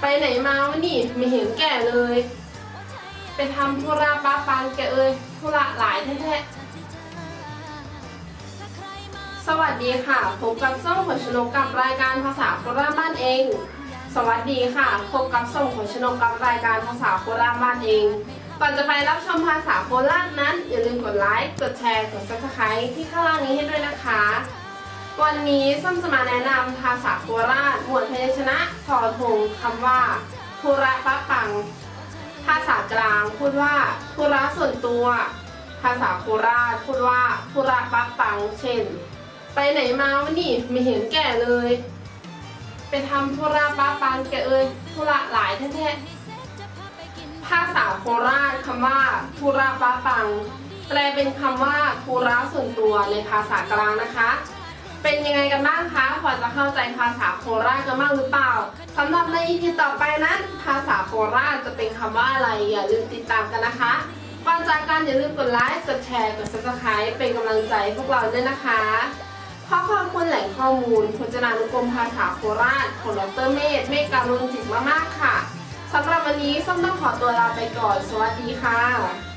ไปไหนมาวะนี่ไม่เห็นแก่เลย ไปทำธุระป้าปังแกเอ้ยธุระหลายแท้ๆสวัสดีค่ะพบกับส้มหัวชนกกับรายการภาษาโคราชบ้านเอง สวัสดีค่ะพบกับส้มหัวชนกกับรายการภาษาโคราชบ้านเองก่อนจะไปรับชมภาษาโคราชนั้น อย่าลืมกดไลค์ กดแชร์ กด subscribe ที่ข้างล่างนี้ให้ด้วยนะคะ วันนี้ส้มจะมาแนะนำภาษาโคราชหมวดพยัญชนะทอทงคำว่าธุระปะปัง ภาษากลางพูดว่าธุระส่วนตัว ภาษาโคราชพูดว่าธุระปะปัง เช่น ไปไหนมาวะนี่ไม่เห็นแก่เลย ไปทำธุระปะปังแกเอ้ยธุระหลายแท้ๆภาษาโคราชคำว่าธุระปะปัง แปลเป็นคำว่าธุระส่วนตัวในภาษากลางนะคะ เป็นยังไงกันบ้างคะพอจะเข้าใจภาษาโคราชกันบ้างหรือเปล่าสำหรับใน EP ต่อไปนั้น ภาษาโคราชจะเป็นคำว่าอะไรอย่าลืมติดตามกันนะคะก่อนจากกันอย่าลืมกดไลค์กดแชร์กด subscribe เป็นกำลังใจพวกเราด้วยนะคะขอขอบคุณแหล่งข้อมูลพจนานุกรมภาษาโคราชของดรเมธเมฆการุณจิตมากๆค่ะสำหรับวันนี้ส้มต้องขอตัวลาไปก่อน สวัสดีค่ะ